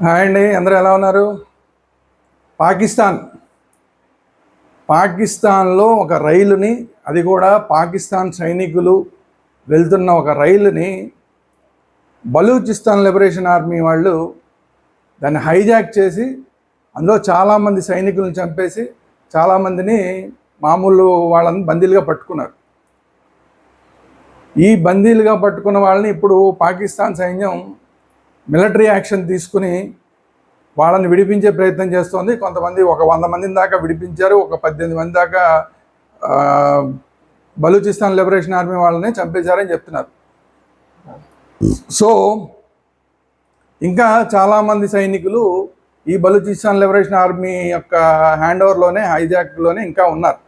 Hi అండి అందరూ ఎలా ఉన్నారు? పాకిస్తాన్. పాకిస్తాన్లో ఒక రైలుని అది కూడా పాకిస్తాన్ సైనికులు వెళ్తున్న ఒక రైలుని బలూచిస్తాన్ లిబరేషన్ ఆర్మీ వాళ్ళు దాన్ని హైజాక్ చేసి అందులో చాలామంది సైనికులను చంపేసి చాలామందిని మామూలు వాళ్ళని బందీలుగా పట్టుకున్నారు. ఈ బందీలుగా పట్టుకున్న వాళ్ళని ఇప్పుడు పాకిస్తాన్ సైన్యం మిలిటరీ యాక్షన్ తీసుకుని వాళ్ళని విడిపించే ప్రయత్నం చేస్తోంది. కొంతమంది ఒక వంద మంది దాకా విడిపించారు. ఒక పద్దెనిమిది మంది దాకా బలూచిస్తాన్ లిబరేషన్ ఆర్మీ వాళ్ళని చంపేశారని చెప్తున్నారు. సో ఇంకా చాలామంది సైనికులు ఈ బలూచిస్తాన్ లిబరేషన్ ఆర్మీ యొక్క హ్యాండ్ ఓవర్లోనే హైజాక్లోనే ఇంకా ఉన్నారు.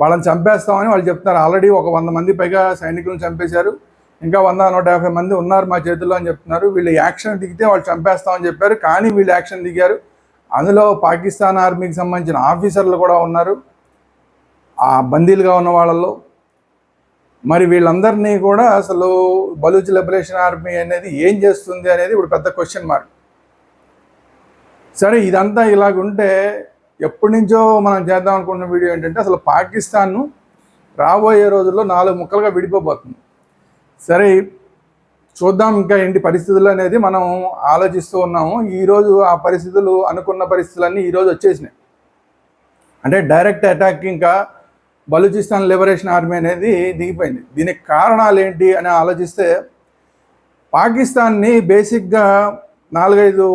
వాళ్ళని చంపేస్తామని వాళ్ళు చెప్తున్నారు. ఆల్రెడీ ఒక వంద మంది పైగా సైనికులను చంపేశారు. ఇంకా వంద నూట యాభై మంది ఉన్నారు మా చేతుల్లో అని చెప్తున్నారు. వీళ్ళు యాక్షన్ దిగితే వాళ్ళు చంపేస్తామని చెప్పారు. కానీ వీళ్ళు యాక్షన్ దిగారు. అందులో పాకిస్తాన్ ఆర్మీకి సంబంధించిన ఆఫీసర్లు కూడా ఉన్నారు. ఆ బందీలుగా ఉన్న వాళ్ళలో మరి వీళ్ళందరినీ కూడా అసలు బలూచ్ లిబరేషన్ ఆర్మీ అనేది ఏం చేస్తుంది అనేది ఇప్పుడు పెద్ద క్వశ్చన్ మార్క్ సరే ఇదంతా ఇలాగుంటే ఎప్పటి నుంచో మనం చేద్దాం అనుకున్న వీడియో ఏంటంటే అసలు పాకిస్తాన్ను రాబోయే రోజుల్లో నాలుగు ముక్కలుగా విడిపోబోతుంది. సరే చూద్దాం ఇంకా ఏంటి పరిస్థితులు అనేది మనం ఆలోచిస్తూ ఉన్నాము. ఈరోజు ఆ పరిస్థితులు అనుకున్న పరిస్థితులన్నీ ఈరోజు వచ్చేసినాయి. అంటే డైరెక్ట్ అటాక్ ఇంకా బలూచిస్తాన్ లిబరేషన్ ఆర్మీ అనేది దిగిపోయింది. దీనికి కారణాలు ఏంటి అని ఆలోచిస్తే పాకిస్తాన్ని బేసిక్గా నాలుగైదు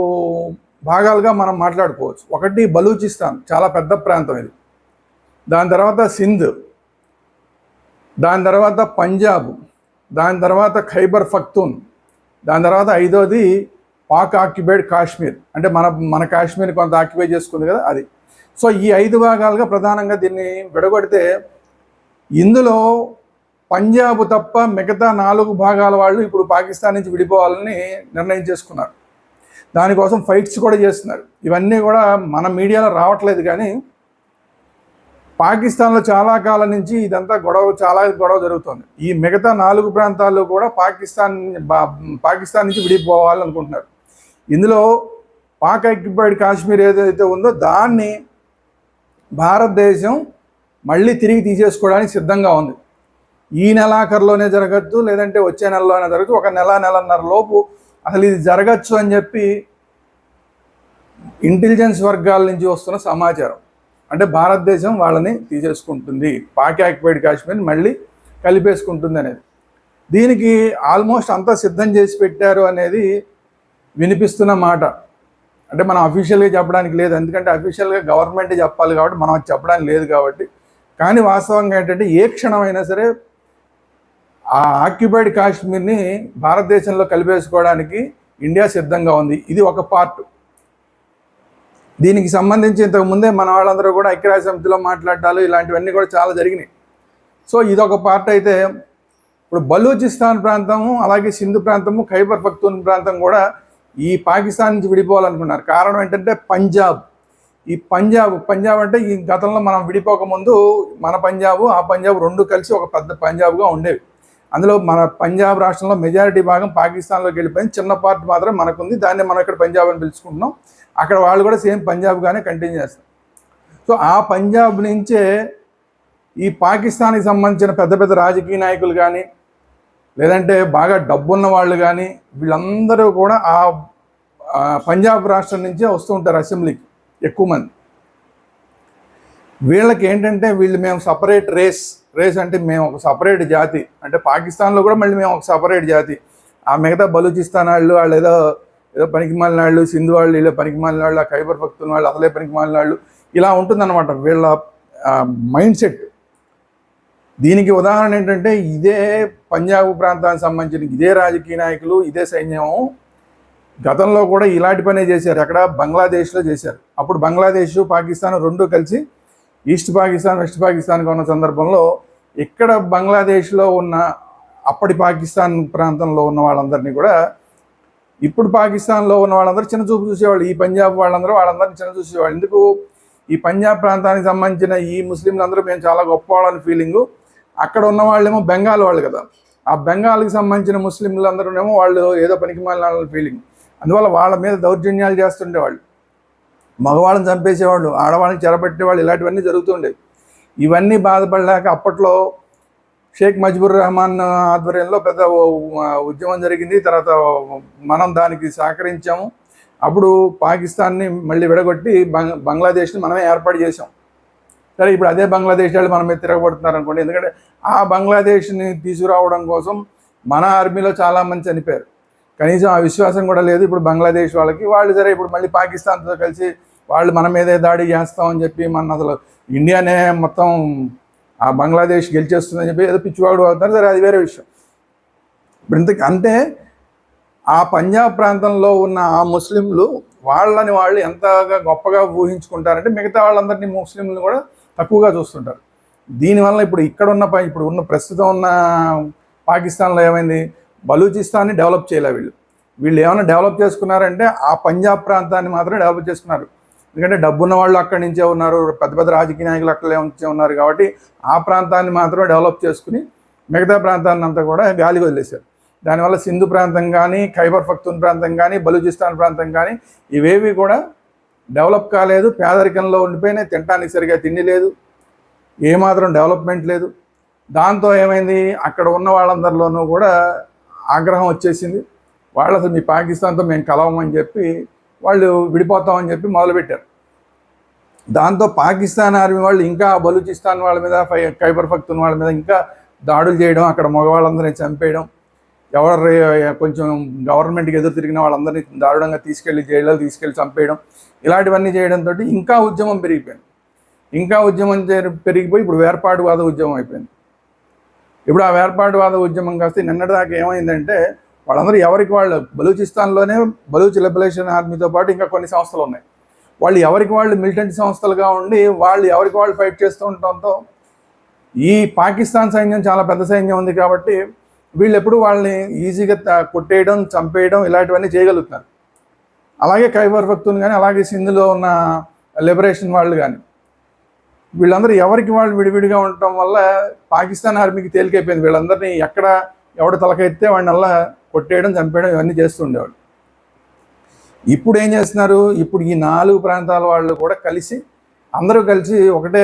భాగాలుగా మనం మాట్లాడుకోవచ్చు. ఒకటి బలూచిస్తాన్ చాలా పెద్ద ప్రాంతం ఇది. దాని తర్వాత సింధ్ దాని తర్వాత పంజాబ్ దాని తర్వాత ఖైబర్ ఫక్తూన్ దాని తర్వాత ఐదోది పాక్ ఆక్యుపైడ్ కాశ్మీర్. అంటే మన మన కాశ్మీర్ కొంత ఆక్యుపై చేసుకుంది కదా అది. సో ఈ ఐదు భాగాలుగా ప్రధానంగా దీన్ని విడగొడితే ఇందులో పంజాబ్ తప్ప మిగతా నాలుగు భాగాల వాళ్ళు ఇప్పుడు పాకిస్తాన్ నుంచి విడిపోవాలని నిర్ణయం చేసుకున్నారు. దానికోసం ఫైట్స్ కూడా చేస్తున్నారు. ఇవన్నీ కూడా మన మీడియాలో రావట్లేదు కానీ పాకిస్తాన్లో చాలా కాలం నుంచి ఇదంతా గొడవ చాలా గొడవ జరుగుతుంది. ఈ మిగతా నాలుగు ప్రాంతాల్లో కూడా పాకిస్తాన్ బా- పాకిస్తాన్ నుంచి విడిపోవాలనుకుంటున్నారు. ఇందులో పాక్ ఆక్యుపైడ్ కాశ్మీర్ ఏదైతే ఉందో దాన్ని భారతదేశం మళ్ళీ తిరిగి తీసేసుకోవడానికి సిద్ధంగా ఉంది. ఈ నెలాఖరులోనే జరగచ్చు లేదంటే వచ్చే నెలలోనే జరగచ్చు. ఒక నెల నెలన్నర లోపు అసలు ఇది జరగచ్చు అని చెప్పి ఇంటెలిజెన్స్ వర్గాల నుంచి వస్తున్న సమాచారం. అంటే భారతదేశం వాళ్ళని తీసేసుకుంటుంది. పాక్ ఆక్యుపైడ్ కాశ్మీర్ మళ్ళీ కలిపేసుకుంటుంది అనేది. దీనికి ఆల్మోస్ట్ అంతా సిద్ధం చేసి పెట్టారు అనేది వినిపిస్తున్న మాట. అంటే మనం అఫీషియల్గా చెప్పడానికి లేదు. ఎందుకంటే అఫీషియల్గా గవర్నమెంట్ చెప్పాలి కాబట్టి మనం అది చెప్పడానికి లేదు కాబట్టి. కానీ వాస్తవంగా ఏంటంటే ఏ క్షణమైనా సరే ఆ ఆక్యుపైడ్ కాశ్మీర్ని భారతదేశంలో కలిపేసుకోవడానికి ఇండియా సిద్ధంగా ఉంది. ఇది ఒక పార్ట్ దీనికి సంబంధించి ఇంతకు ముందే మన వాళ్ళందరూ కూడా ఐక్యరాజ్య సమితిలో మాట్లాడటాలు ఇలాంటివన్నీ కూడా చాలా జరిగినాయి. సో ఇదొక పార్ట్ అయితే ఇప్పుడు బలూచిస్తాన్ ప్రాంతము అలాగే సింధు ప్రాంతము ఖైబర్ పఖ్తూన్ ప్రాంతం కూడా ఈ పాకిస్తాన్ నుంచి విడిపోవాలనుకున్నారు. కారణం ఏంటంటే పంజాబ్. ఈ పంజాబ్ పంజాబ్ అంటే ఈ గతంలో మనం విడిపోకముందు మన పంజాబ్ ఆ పంజాబ్ రెండు కలిసి ఒక పెద్ద పంజాబ్గా ఉండేవి. అందులో మన పంజాబ్ రాష్ట్రంలో మెజారిటీ భాగం పాకిస్తాన్లోకి వెళ్ళిపోయింది. చిన్న పార్ట్ మాత్రం మనకుంది. దాన్ని మనం ఇక్కడ పంజాబ్ అని పిలుచుకుంటున్నాం. అక్కడ వాళ్ళు కూడా సేమ్ పంజాబ్గానే కంటిన్యూ చేస్తారు. సో ఆ పంజాబ్ నుంచే ఈ పాకిస్తాన్కి సంబంధించిన పెద్ద పెద్ద రాజకీయ నాయకులు కానీ లేదంటే బాగా డబ్బున్న వాళ్ళు కానీ వీళ్ళందరూ కూడా ఆ పంజాబ్ రాష్ట్రం నుంచే వస్తూ ఉంటారు అసెంబ్లీకి ఎక్కువ మంది. వీళ్ళకి ఏంటంటే వీళ్ళు మేము సపరేట్ రేస్ రేస్ అంటే మేము ఒక సపరేట్ జాతి. అంటే పాకిస్తాన్లో కూడా మళ్ళీ మేము ఒక సపరేట్ జాతి. ఆ మిగతా బలూచిస్తాన్ వాళ్ళు వాళ్ళు ఏదో ఏదో పనికి మాలిన వాళ్ళు సింధు వాళ్ళు ఇలా పనికి మాలిన వాళ్ళు ఆ ఖైబర్ భక్తుల వాళ్ళు అసలే పనికి మాలిన వాళ్ళు ఇలా ఉంటుందన్నమాట వీళ్ళ మైండ్ సెట్. దీనికి ఉదాహరణ ఏంటంటే ఇదే పంజాబ్ ప్రాంతానికి సంబంధించిన ఇదే రాజకీయ నాయకులు ఇదే సైన్యం గతంలో కూడా ఇలాంటి పనే చేశారు. అక్కడ బంగ్లాదేశ్లో చేశారు. అప్పుడు బంగ్లాదేశ్ పాకిస్తాన్ రెండు కలిసి ఈస్ట్ పాకిస్తాన్ వెస్ట్ పాకిస్తాన్గా ఉన్న సందర్భంలో ఇక్కడ బంగ్లాదేశ్లో ఉన్న అప్పటి పాకిస్తాన్ ప్రాంతంలో ఉన్న వాళ్ళందరినీ కూడా ఇప్పుడు పాకిస్తాన్లో ఉన్న వాళ్ళందరూ చిన్న చూపు చూసేవాళ్ళు. ఈ పంజాబ్ వాళ్ళందరూ వాళ్ళందరినీ చిన్న చూసేవాళ్ళు. ఎందుకు? ఈ పంజాబ్ ప్రాంతానికి సంబంధించిన ఈ ముస్లింలందరూ మేము చాలా గొప్పవాళ్ళని ఫీలింగు. అక్కడ ఉన్న వాళ్ళేమో బెంగాల్ వాళ్ళు కదా. ఆ బెంగాల్కి సంబంధించిన ముస్లింలందరూనేమో వాళ్ళు ఏదో పనికి మాలిన ఫీలింగ్. అందువల్ల వాళ్ళ మీద దౌర్జన్యాలు చేస్తుండేవాళ్ళు. మగవాళ్ళని చంపేసేవాళ్ళు ఆడవాళ్ళని చెరబెట్టేవాళ్ళు ఇలాంటివన్నీ జరుగుతుండేవి. ఇవన్నీ బాధపడలేక అప్పట్లో షేక్ మజ్బూర్ రహమాన్ ఆధ్వర్యంలో పెద్ద ఉద్యమం జరిగింది. తర్వాత మనం దానికి సహకరించాము. అప్పుడు పాకిస్తాన్ని మళ్ళీ విడగొట్టి బంగ్ బంగ్లాదేశ్ని మనమే ఏర్పాటు చేసాం సరే ఇప్పుడు అదే బంగ్లాదేశ్ వాళ్ళు మన మీద తిరగబడుతున్నారు అనుకోండి ఎందుకంటే ఆ బంగ్లాదేశ్ని తీసుకురావడం కోసం మన ఆర్మీలో చాలామంది చనిపోయారు. కనీసం ఆ విశ్వాసం కూడా లేదు ఇప్పుడు బంగ్లాదేశ్ వాళ్ళకి. వాళ్ళు సరే ఇప్పుడు మళ్ళీ పాకిస్తాన్తో కలిసి వాళ్ళు మన మీదే దాడి చేస్తామని చెప్పి మన అసలు ఇండియానే మొత్తం ఆ బంగ్లాదేశ్ గెలిచేస్తుందని చెప్పి ఏదో పిచ్చివాడు అవుతారు సరే అది వేరే విషయం. ఇప్పుడు ఇంత అంటే ఆ పంజాబ్ ప్రాంతంలో ఉన్న ఆ ముస్లింలు వాళ్ళని వాళ్ళు ఎంతగా గొప్పగా ఊహించుకుంటారంటే మిగతా వాళ్ళందరినీ ముస్లింలు కూడా తక్కువగా చూస్తుంటారు. దీనివల్ల ఇప్పుడు ఇక్కడ ఉన్న ప- ఇప్పుడు ఉన్న ప్రస్తుతం ఉన్న పాకిస్తాన్లో ఏమైంది? బలూచిస్తాన్ని డెవలప్ చేయలే వీళ్ళు. వీళ్ళు ఏమైనా డెవలప్ చేసుకున్నారంటే ఆ పంజాబ్ ప్రాంతాన్ని మాత్రమే డెవలప్ చేసుకున్నారు. ఎందుకంటే డబ్బున్న వాళ్ళు అక్కడి నుంచే ఉన్నారు పెద్ద పెద్ద రాజకీయ నాయకులు అక్కడే ఉంచే ఉన్నారు కాబట్టి ఆ ప్రాంతాన్ని మాత్రమే డెవలప్ చేసుకుని మిగతా ప్రాంతాన్ని అంతా కూడా గాలి వదిలేశారు. దానివల్ల సింధు ప్రాంతం కానీ ఖైబర్ ఫక్తున్ ప్రాంతం కానీ బలూచిస్తాన్ ప్రాంతం కానీ ఇవేవి కూడా డెవలప్ కాలేదు పేదరికంలో ఉండిపోయినాయి తినడానికి సరిగా తిండి లేదు ఏమాత్రం డెవలప్మెంట్ లేదు. దాంతో ఏమైంది? అక్కడ ఉన్న వాళ్ళందరిలోనూ కూడా ఆగ్రహం వచ్చేసింది. వాళ్ళు అసలు మీ పాకిస్తాన్తో మేము కలవమని చెప్పి వాళ్ళు విడిపోతామని చెప్పి మొదలుపెట్టారు. దాంతో పాకిస్తాన్ ఆర్మీ వాళ్ళు ఇంకా బలూచిస్తాన్ వాళ్ళ మీద ఫై- ఖైబర్ పఖ్తూన్ వాళ్ళ మీద ఇంకా దాడులు చేయడం అక్కడ మగవాళ్ళందరినీ చంపేయడం ఎవరు కొంచెం గవర్నమెంట్కి ఎదురు తిరిగిన వాళ్ళందరినీ దారుణంగా తీసుకెళ్ళి జైల్లో తీసుకెళ్ళి చంపేయడం ఇలాంటివన్నీ చేయడంతో ఇంకా ఉద్యమం పెరిగిపోయింది. ఇంకా ఉద్యమం పెరిగిపోయి ఇప్పుడు వేర్పాటువాద ఉద్యమం అయిపోయింది. ఇప్పుడు ఆ వేర్పాటువాద ఉద్యమం కాస్త నిన్నటిదాకా ఏమైందంటే వాళ్ళందరూ ఎవరికి వాళ్ళు బలూచిస్తాన్లోనే బలూచ్ లిబరేషన్ ఆర్మీతో పాటు ఇంకా కొన్ని సంస్థలు ఉన్నాయి. వాళ్ళు ఎవరికి వాళ్ళు మిలిటెంట్ సంస్థలుగా ఉండి వాళ్ళు ఎవరికి వాళ్ళు ఫైట్ చేస్తూ ఉండటంతో ఈ పాకిస్తాన్ సైన్యం చాలా పెద్ద సైన్యం ఉంది కాబట్టి వీళ్ళు ఎప్పుడు వాళ్ళని ఈజీగా కొట్టేయడం చంపేయడం ఇలాంటివన్నీ చేయగలుగుతున్నారు అలాగే ఖైబర్ భక్తులు కానీ అలాగే సింధులో ఉన్న లిబరేషన్ వాళ్ళు కానీ వీళ్ళందరూ ఎవరికి వాళ్ళు విడివిడిగా ఉండటం వల్ల పాకిస్తాన్ ఆర్మీకి తేలికైపోయింది. వీళ్ళందరినీ ఎక్కడ ఎవడు తలకెత్తే వాడిని అలా కొట్టేయడం చంపేయడం ఇవన్నీ చేస్తూ ఇప్పుడు ఏం చేస్తున్నారు? ఇప్పుడు ఈ నాలుగు ప్రాంతాల వాళ్ళు కూడా కలిసి అందరూ కలిసి ఒకటే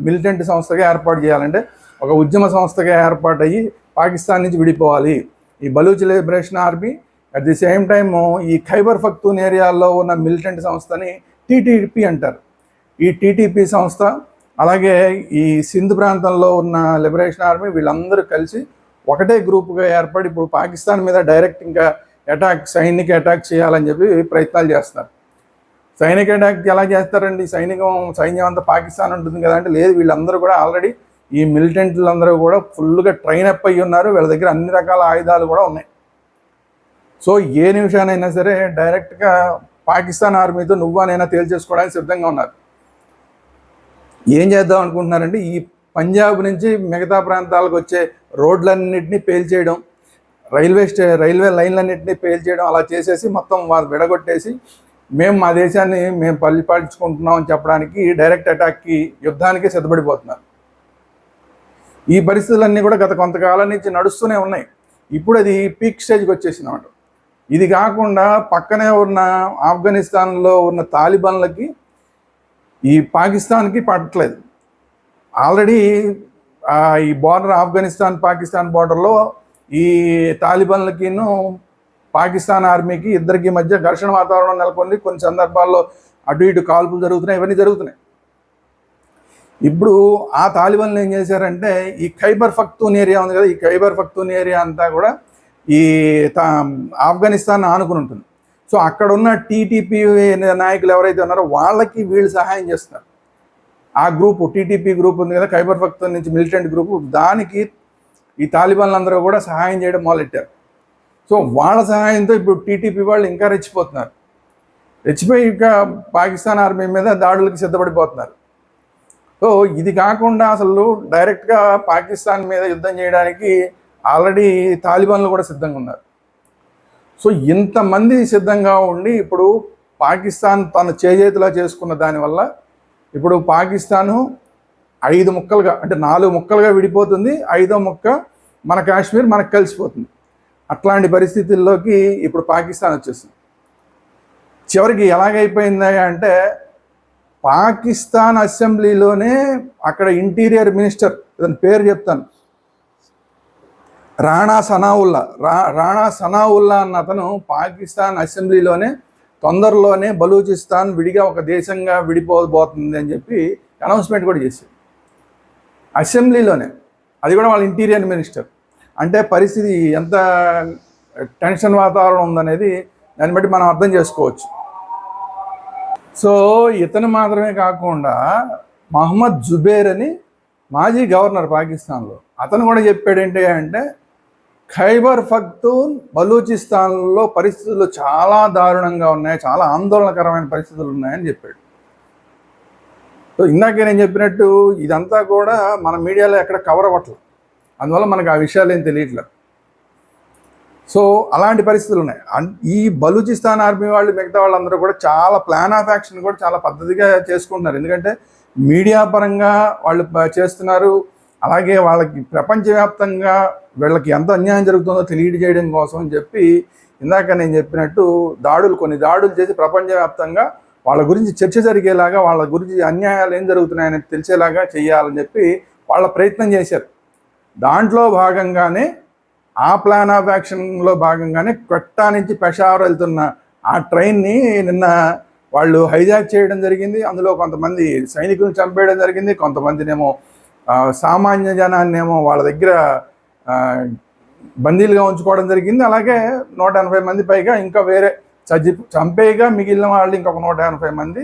మిలిటెంట్ సంస్థగా ఏర్పాటు చేయాలంటే ఒక ఉద్యమ సంస్థగా ఏర్పాటయ్యి పాకిస్తాన్ నుంచి విడిపోవాలి. ఈ Baloch liberation army at the same time ఈ ఖైబర్ ఫక్తూన్ ఏరియాలో ఉన్న మిలిటెంట్ సంస్థని టీటీపీ అంటారు. ఈ టీటీపీ సంస్థ అలాగే ఈ సింధ్ ప్రాంతంలో ఉన్న లిబరేషన్ ఆర్మీ వీళ్ళందరూ కలిసి ఒకటే గ్రూప్గా ఏర్పడి ఇప్పుడు పాకిస్తాన్ మీద డైరెక్ట్ ఇంకా అటాక్ సైనిక అటాక్ చేయాలని చెప్పి ప్రయత్నాలు చేస్తారు సైనిక అటాక్ ఎలా చేస్తారండి? సైనికం సైన్యం అంతా పాకిస్తాన్ ఉంటుంది కదా అంటే లేదు వీళ్ళందరూ కూడా ఆల్రెడీ ఈ మిలిటెంట్లందరూ కూడా ఫుల్గా ట్రైన్ అప్ అయ్యి ఉన్నారు. వీళ్ళ దగ్గర అన్ని రకాల ఆయుధాలు కూడా ఉన్నాయి. సో ఏ నిమిషానైనా సరే డైరెక్ట్గా పాకిస్తాన్ ఆర్మీతో నువ్వానైనా తేల్చేసుకోవడానికి సిద్ధంగా ఉన్నారు. ఏం చేద్దాం అనుకుంటున్నారంటే ఈ పంజాబ్ నుంచి మిగతా ప్రాంతాలకు వచ్చే రోడ్లన్నింటినీ పేల్చేయడం రైల్వే స్టే రైల్వే లైన్లన్నింటినీ పేల్చేయడం అలా చేసేసి మొత్తం వాళ్ళు విడగొట్టేసి మేము మా దేశాన్ని మేము పరిపాలించుకుంటున్నాం అని చెప్పడానికి డైరెక్ట్ అటాక్కి యుద్ధానికి సిద్ధపడిపోతున్నారు. ఈ పరిస్థితులన్నీ కూడా గత కొంతకాలం నుంచి నడుస్తూనే ఉన్నాయి. ఇప్పుడు అది పీక్ స్టేజ్కి వచ్చేసింది ఇది కాకుండా పక్కనే ఉన్న ఆఫ్ఘనిస్తాన్లో ఉన్న తాలిబాన్లకి ఈ పాకిస్తాన్కి పట్టలేదు ఆల్రెడీ ఈ బార్డర్ ఆఫ్ఘనిస్తాన్ పాకిస్తాన్ బార్డర్లో ఈ తాలిబన్లకిను పాకిస్తాన్ ఆర్మీకి ఇద్దరికి మధ్య ఘర్షణ వాతావరణం నెలకొంది. కొన్ని సందర్భాల్లో అటు ఇటు కాల్పులు జరుగుతున్నాయి. ఇవన్నీ జరుగుతున్నాయి. ఇప్పుడు ఆ తాలిబన్లు ఏం చేశారంటే ఈ ఖైబర్ ఫక్తూన్ ఏరియా ఉంది కదా ఈ ఖైబర్ ఫక్తూన్ ఏరియా అంతా కూడా ఈ తా ఆఫ్ఘనిస్తాన్ ఆనుకుని ఉంటుంది. సో అక్కడ ఉన్న టీటీపీ నాయకులు ఎవరైతే ఉన్నారో వాళ్ళకి వీళ్ళు సహాయం చేస్తున్నారు ఆ గ్రూప్ టీటీపీ గ్రూప్ ఉంది కదా ఖైబర్ పఖ్తూన్ నుంచి మిలిటెంట్ గ్రూప్ దానికి ఈ తాలిబాన్లు అందరూ కూడా సహాయం చేయడం మొదలెట్టారు. సో వాళ్ళ సహాయంతో ఇప్పుడు టీటీపీ వాళ్ళు ఇంకా రెచ్చిపోతున్నారు. రెచ్చిపోయి ఇంకా పాకిస్తాన్ ఆర్మీ మీద దాడులకు సిద్ధపడిపోతున్నారు. సో ఇది కాకుండా అసలు డైరెక్ట్గా పాకిస్తాన్ మీద యుద్ధం చేయడానికి ఆల్రెడీ తాలిబాన్లు కూడా సిద్ధంగా ఉన్నారు. సో ఇంతమంది సిద్ధంగా ఉండి ఇప్పుడు పాకిస్తాన్ తన చేజేతిలా చేసుకున్న దానివల్ల ఇప్పుడు పాకిస్తాను ఐదు ముక్కలుగా అంటే నాలుగు ముక్కలుగా విడిపోతుంది ఐదో ముక్క మన కాశ్మీర్ మనకు కలిసిపోతుంది. అట్లాంటి పరిస్థితుల్లోకి ఇప్పుడు పాకిస్తాన్ వచ్చేసింది. చివరికి ఎలాగైపోయింది అంటే పాకిస్తాన్ అసెంబ్లీలోనే అక్కడ ఇంటీరియర్ మినిస్టర్ ఇతని పేరు చెప్తాను రాణా సనావుల్లా రా రాణా సనావుల్లా అన్న అతను పాకిస్తాన్ అసెంబ్లీలోనే తొందరలోనే బలూచిస్తాన్ విడిగా ఒక దేశంగా విడిపోబోతుంది అని చెప్పి అనౌన్స్మెంట్ కూడా చేశారు. అసెంబ్లీలోనే అది కూడా వాళ్ళ ఇంటీరియర్ మినిస్టర్. అంటే పరిస్థితి ఎంత టెన్షన్ వాతావరణం ఉందనేది దాన్ని బట్టి మనం అర్థం చేసుకోవచ్చు. సో ఇతను మాత్రమే కాకుండా మహమ్మద్ జుబేర్ అని మాజీ గవర్నర్ పాకిస్తాన్లో. అతను కూడా చెప్పాడు ఏంటి అంటే ఖైబర్ ఫక్తూన్ బలూచిస్తాన్లో పరిస్థితులు చాలా దారుణంగా ఉన్నాయి చాలా ఆందోళనకరమైన పరిస్థితులు ఉన్నాయని చెప్పాడు. సో ఇందాకే నేను చెప్పినట్టు ఇదంతా కూడా మన మీడియాలో ఎక్కడ కవర్ అవ్వట్లేదు. అందువల్ల మనకు ఆ విషయాలు ఏం తెలియట్లేదు. సో అలాంటి పరిస్థితులు ఉన్నాయి. ఈ బలూచిస్తాన్ ఆర్మీ వాళ్ళు మిగతా వాళ్ళందరూ కూడా చాలా ప్లాన్ ఆఫ్ యాక్షన్ కూడా చాలా పద్ధతిగా చేసుకుంటున్నారు. ఎందుకంటే మీడియా పరంగా వాళ్ళు చేస్తున్నారు. అలాగే వాళ్ళకి ప్రపంచవ్యాప్తంగా వీళ్ళకి ఎంత అన్యాయం జరుగుతుందో తెలియజేయడం కోసం అని చెప్పి ఇందాక నేను చెప్పినట్టు దాడులు కొన్ని దాడులు చేసి ప్రపంచవ్యాప్తంగా వాళ్ళ గురించి చర్చ జరిగేలాగా వాళ్ళ గురించి అన్యాయాలు ఏం జరుగుతున్నాయని తెలిసేలాగా చేయాలని చెప్పి వాళ్ళ ప్రయత్నం చేశారు. దాంట్లో భాగంగానే ఆ ప్లాన్ ఆఫ్ యాక్షన్లో భాగంగానే కొట్టా నుంచి పెషావర్ వెళ్తున్న ఆ ట్రైన్ని నిన్న వాళ్ళు హైజాక్ చేయడం జరిగింది. అందులో కొంతమంది సైనికులను చంపేయడం జరిగింది. కొంతమందినేమో సామాన్య జనాన్నేమో వాళ్ళ దగ్గర బందీలుగా ఉంచుకోవడం జరిగింది. అలాగే నూట ఎనభై మంది పైగా ఇంకా వేరే చచ్చి చంపేయగా మిగిలిన వాళ్ళు ఇంకొక నూట ఎనభై మంది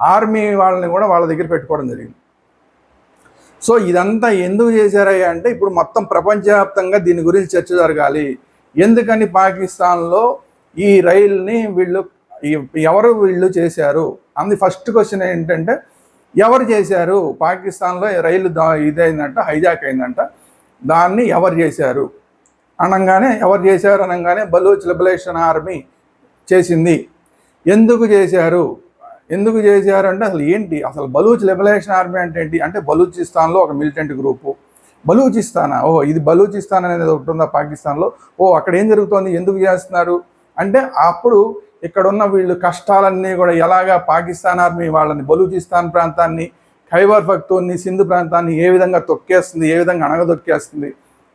ఆర్మీ వాళ్ళని కూడా వాళ్ళ దగ్గర పెట్టుకోవడం జరిగింది. సో ఇదంతా ఎందుకు చేశారయ్యా అంటే ఇప్పుడు మొత్తం ప్రపంచవ్యాప్తంగా దీని గురించి చర్చ జరగాలి. ఎందుకని పాకిస్తాన్లో ఈ రైల్ని వీళ్ళు ఎవరు వీళ్ళు చేశారు? అంది ఫస్ట్ క్వశ్చన్ ఏంటంటే ఎవరు చేశారు? పాకిస్తాన్లో రైలు దా ఇదైందంట హైజాక్ అయిందంట. దాన్ని ఎవరు చేశారు? అనగానే ఎవరు చేశారు? అనగానే బలూచ్ లిబరేషన్ ఆర్మీ చేసింది. ఎందుకు చేశారు? ఎందుకు చేశారు అంటే అసలు ఏంటి? అసలు బలూచ్ లిబరేషన్ ఆర్మీ అంటే ఏంటి? అంటే బలూచిస్తాన్లో ఒక మిలిటెంట్ గ్రూపు. బలూచిస్తానా? ఓ ఇది బలూచిస్తాన్ అనేది ఒకటి ఉందా పాకిస్తాన్లో? ఓ అక్కడ ఏం జరుగుతోంది? ఎందుకు చేస్తున్నారు? అంటే అప్పుడు ఇక్కడ ఉన్న వీళ్ళు కష్టాలన్నీ కూడా ఎలాగా పాకిస్తాన్ ఆర్మీ వాళ్ళని బలూచిస్తాన్ ప్రాంతాన్ని ఖైబర్ పఖ్తూన్ని సింధు ప్రాంతాన్ని ఏ విధంగా తొక్కేస్తుంది ఏ విధంగా అణగదొక్కేస్తుంది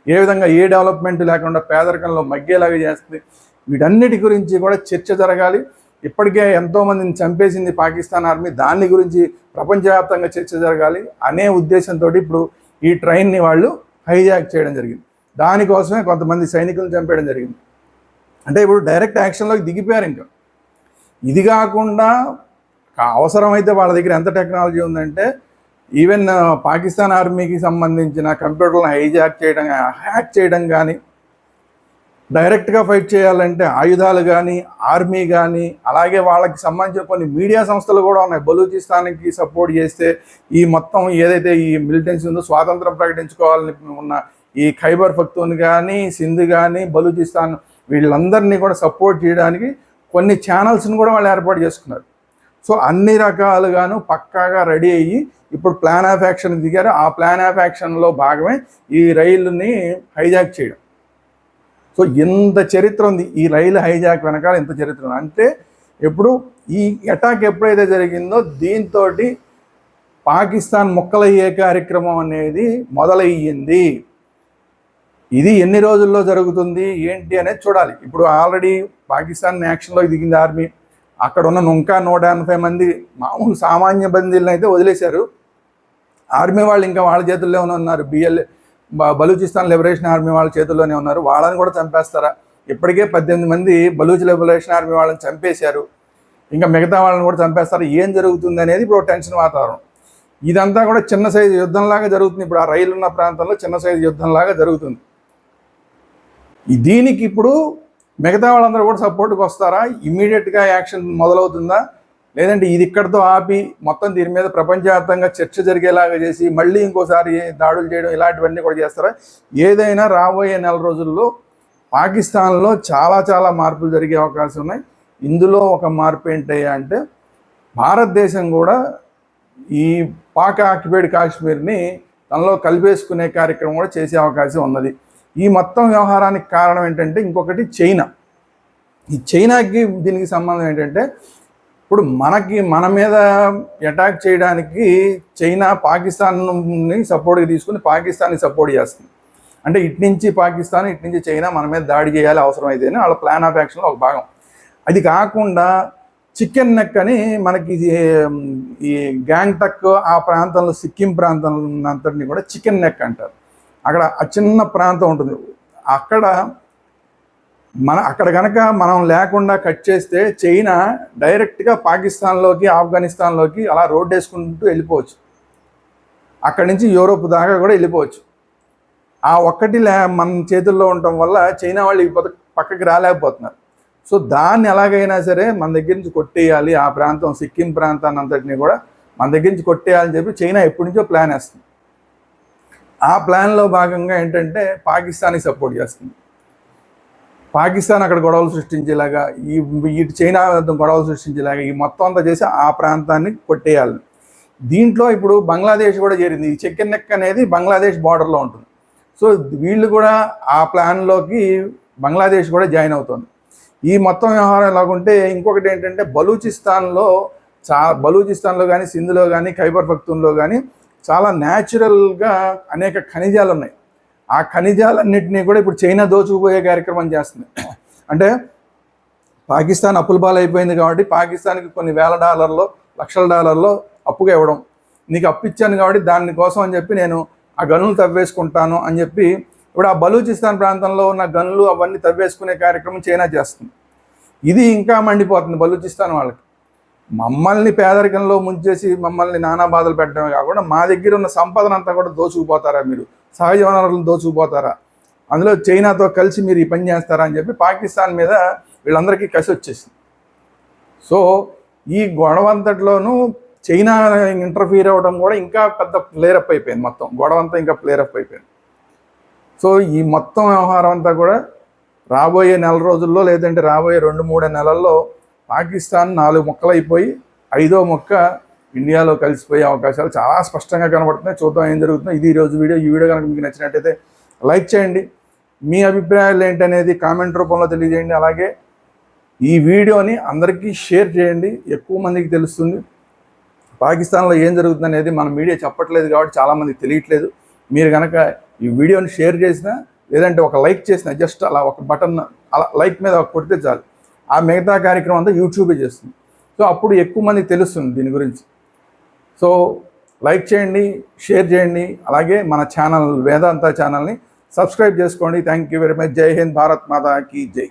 ఏ విధంగా ఏ డెవలప్మెంట్ లేకుండా పేదరికంలో మగ్గేలాగా చేస్తుంది వీటన్నిటి గురించి కూడా చర్చ జరగాలి. ఇప్పటికే ఎంతో మందిని చంపేసింది పాకిస్తాన్ ఆర్మీ. దాని గురించి ప్రపంచవ్యాప్తంగా చర్చ జరగాలి అనే ఉద్దేశంతో ఇప్పుడు ఈ ట్రైన్ని వాళ్ళు హైజాక్ చేయడం జరిగింది. దానికోసమే కొంతమంది సైనికులను చంపేయడం జరిగింది. అంటే ఇప్పుడు డైరెక్ట్ యాక్షన్లోకి దిగిపోయారు ఇంకా. ఇది కాకుండా అవసరమైతే వాళ్ళ దగ్గర ఎంత టెక్నాలజీ ఉందంటే ఈవెన్ పాకిస్తాన్ ఆర్మీకి సంబంధించిన కంప్యూటర్లను హైజాక్ చేయడం హ్యాక్ చేయడం కానీ డైరెక్ట్గా ఫైట్ చేయాలంటే ఆయుధాలు కానీ ఆర్మీ కానీ అలాగే వాళ్ళకి సంబంధించిన కొన్ని మీడియా సంస్థలు కూడా ఉన్నాయి. బలూచిస్తాన్కి సపోర్ట్ చేస్తే ఈ మొత్తం ఏదైతే ఈ మిలిటెన్సీ ఉందో స్వాతంత్రం ప్రకటించుకోవాలని ఉన్న ఈ ఖైబర్ ఫక్తూన్ కానీ సింధ్ కానీ బలూచిస్తాన్ వీళ్ళందరినీ కూడా సపోర్ట్ చేయడానికి కొన్ని ఛానల్స్ని కూడా వాళ్ళు ఏర్పాటు చేసుకున్నారు. సో అన్ని రకాలుగాను పక్కాగా రెడీ అయ్యి ఇప్పుడు ప్లాన్ ఆఫ్ యాక్షన్ దిగారు. ఆ ప్లాన్ ఆఫ్ యాక్షన్లో భాగమే ఈ రైలుని హైజాక్ చేయడం. సో ఇంత చరిత్ర ఉంది. ఈ రైలు హైజాక్ వెనకాల ఇంత చరిత్ర ఉంది. అంటే ఎప్పుడు ఈ అటాక్ ఎప్పుడైతే జరిగిందో దీంతో పాకిస్తాన్ ముక్కలయ్యే కార్యక్రమం అనేది మొదలయ్యింది. ఇది ఎన్ని రోజుల్లో జరుగుతుంది? ఏంటి అనేది చూడాలి. ఇప్పుడు ఆల్రెడీ పాకిస్తాన్ యాక్షన్లో దిగింది ఆర్మీ. అక్కడ ఉన్న ఇంకా నూట ఎనభై మంది మామూలు సామాన్య బందీలను అయితే వదిలేశారు. ఆర్మీ వాళ్ళు ఇంకా వాళ్ళ చేతుల్లోనే ఉన్నారు. బిఎల్ బలూచిస్తాన్ లిబరేషన్ ఆర్మీ వాళ్ళ చేతుల్లోనే ఉన్నారు. వాళ్ళని కూడా చంపేస్తారా? ఇప్పటికే పద్దెనిమిది మంది బలూచ్ లిబరేషన్ ఆర్మీ వాళ్ళని చంపేశారు. ఇంకా మిగతా వాళ్ళని కూడా చంపేస్తారు? ఏం జరుగుతుంది అనేది ఇప్పుడు టెన్షన్ వాతావరణం. ఇదంతా కూడా చిన్న సైజు యుద్ధంలాగా జరుగుతుంది. ఇప్పుడు ఆ రైలు ఉన్న ప్రాంతంలో చిన్న సైజు యుద్ధంలాగా జరుగుతుంది. దీనికి ఇప్పుడు మిగతా వాళ్ళందరూ కూడా సపోర్ట్కి వస్తారా? ఇమీడియట్గా యాక్షన్ మొదలవుతుందా? లేదంటే ఇది ఇక్కడితో ఆపి మొత్తం దీని మీద ప్రపంచవ్యాప్తంగా చర్చ జరిగేలాగా చేసి మళ్ళీ ఇంకోసారి దాడులు చేయడం ఇలాంటివన్నీ కూడా చేస్తారా? ఏదైనా రాబోయే నెల రోజుల్లో పాకిస్తాన్లో చాలా చాలా మార్పులు జరిగే అవకాశం ఉన్నాయి. ఇందులో ఒక మార్పు ఏంటయ్యా అంటే భారతదేశం కూడా ఈ పాక్ ఆక్యుపైడ్ కాశ్మీర్ని తనలో కలిపేసుకునే కార్యక్రమం కూడా చేసే అవకాశం ఉన్నది. ఈ మొత్తం వ్యవహారానికి కారణం ఏంటంటే ఇంకొకటి చైనా. ఈ చైనాకి దీనికి సంబంధం ఏంటంటే ఇప్పుడు మనకి మన మీద అటాక్ చేయడానికి చైనా పాకిస్తాన్ని సపోర్ట్గా తీసుకుని పాకిస్తాన్ని సపోర్ట్ చేస్తుంది. అంటే ఇటు నుంచి పాకిస్తాన్ ఇటు నుంచి చైనా మన మీద దాడి చేయాలి అవసరం అయితే అని వాళ్ళ ప్లాన్ ఆఫ్ యాక్షన్లో ఒక భాగం. అది కాకుండా చికెన్ నెక్ అని మనకి ఇది, ఈ గ్యాంగ్టక్ ఆ ప్రాంతంలో సిక్కిం ప్రాంతం అంతటిని కూడా చికెన్ నెక్ అంటారు. అక్కడ ఆ చిన్న ప్రాంతం ఉంటుంది. అక్కడ మన అక్కడ కనుక మనం లేకుండా కట్ చేస్తే చైనా డైరెక్ట్గా పాకిస్తాన్లోకి ఆఫ్ఘనిస్తాన్లోకి అలా రోడ్ వేసుకుంటూ వెళ్ళిపోవచ్చు. అక్కడి నుంచి యూరోప్ దాకా కూడా వెళ్ళిపోవచ్చు. ఆ ఒక్కటి లే మన చేతుల్లో ఉండటం వల్ల చైనా వాళ్ళు ఈ పక్కకి రాలేకపోతున్నారు. సో దాన్ని ఎలాగైనా సరే మన దగ్గర నుంచి కొట్టేయాలి. ఆ ప్రాంతం సిక్కిం ప్రాంతాన్ని అంతటిని కూడా మన దగ్గర నుంచి కొట్టేయాలని చెప్పి చైనా ఎప్పటి నుంచో ప్లాన్ వేస్తుంది. ఆ ప్లాన్లో భాగంగా ఏంటంటే పాకిస్తాన్కి సపోర్ట్ చేస్తుంది. పాకిస్తాన్ అక్కడ గొడవలు సృష్టించేలాగా ఈ ఇటు చైనా గొడవలు సృష్టించేలాగా ఈ మొత్తం అంతా చేసి ఆ ప్రాంతాన్ని కొట్టేయాలి. దీంట్లో ఇప్పుడు బంగ్లాదేశ్ కూడా చేరింది. ఈ చెక్కెన్ నెక్ అనేది బంగ్లాదేశ్ బార్డర్లో ఉంటుంది. సో వీళ్ళు కూడా ఆ ప్లాన్లోకి బంగ్లాదేశ్ కూడా జాయిన్ అవుతుంది. ఈ మొత్తం వ్యవహారం ఎలాగుంటే ఇంకొకటి ఏంటంటే బలూచిస్తాన్లో చా బలూచిస్తాన్లో కానీ సింధులో కానీ ఖైబర్ పఖ్తూన్లో కానీ చాలా న్యాచురల్గా అనేక ఖనిజాలు ఉన్నాయి ఆ ఖనిజాలన్నింటినీ కూడా ఇప్పుడు చైనా దోచుకుపోయే కార్యక్రమం చేస్తుంది. అంటే పాకిస్తాన్ అప్పుల పాలైపోయింది కాబట్టి పాకిస్తాన్కి కొన్ని వేల డాలర్లో లక్షల డాలర్లో అప్పుగా ఇవ్వడం. నీకు అప్పు ఇచ్చాను కాబట్టి దాని కోసం అని చెప్పి నేను ఆ గనులు తవ్వేసుకుంటాను అని చెప్పి ఇప్పుడు ఆ బలూచిస్తాన్ ప్రాంతంలో ఉన్న గనులు అవన్నీ తవ్వేసుకునే కార్యక్రమం చైనా చేస్తుంది. ఇది ఇంకా మండిపోతుంది బలూచిస్తాన్ వాళ్ళకి. మమ్మల్ని పేదరికంలో ముంచేసి మమ్మల్ని నానా బాధలు పెట్టడమే కాకుండా మా దగ్గర ఉన్న సంపదన అంతా కూడా దోచుకుపోతారా మీరు? సహజ వనరులను దోచుకుపోతారా? అందులో చైనాతో కలిసి మీరు ఈ పని చేస్తారా అని చెప్పి పాకిస్తాన్ మీద వీళ్ళందరికీ కసి వచ్చేసింది. సో ఈ గొడవ అంతట్లోనూ చైనా ఇంటర్ఫీర్ అవ్వడం కూడా ఇంకా పెద్ద ప్లేరప్ అయిపోయింది మొత్తం. గొడవ అంతా ఇంకా ప్లేరప్ అయిపోయింది. సో ఈ మొత్తం వ్యవహారం అంతా కూడా రాబోయే నెల రోజుల్లో లేదంటే రాబోయే రెండు మూడు నెలల్లో పాకిస్తాన్ నాలుగు మొక్కలైపోయి ఐదో మొక్క ఇండియాలో కలిసిపోయే అవకాశాలు చాలా స్పష్టంగా కనబడుతున్నాయి. చూద్దాం ఏం జరుగుతుందో. ఇది ఈ రోజు వీడియో. ఈ వీడియో కనుక మీకు నచ్చినట్టయితే లైక్ చేయండి. మీ అభిప్రాయాలు ఏంటనేది కామెంట్ రూపంలో తెలియజేయండి. అలాగే ఈ వీడియోని అందరికీ షేర్ చేయండి. ఎక్కువ మందికి తెలుస్తుంది. పాకిస్తాన్లో ఏం జరుగుతుంది అనేది మన మీడియా చెప్పట్లేదు కాబట్టి చాలామందికి తెలియట్లేదు. మీరు కనుక ఈ వీడియోని షేర్ చేసినా లేదంటే ఒక లైక్ చేసినా జస్ట్ అలా ఒక బటన్ అలా లైక్ మీద కొడితే చాలు. ఆ మిగతా కార్యక్రమం అంతా యూట్యూబే చేస్తుంది. సో అప్పుడు ఎక్కువ మందికి తెలుస్తుంది దీని గురించి. సో లైక్ చేయండి షేర్ చేయండి అలాగే మన ఛానల్ వేదాంత ఛానల్ని సబ్స్క్రైబ్ చేసుకోండి. Thank you very much. జై హింద్ భారత్ మాతాకి జై.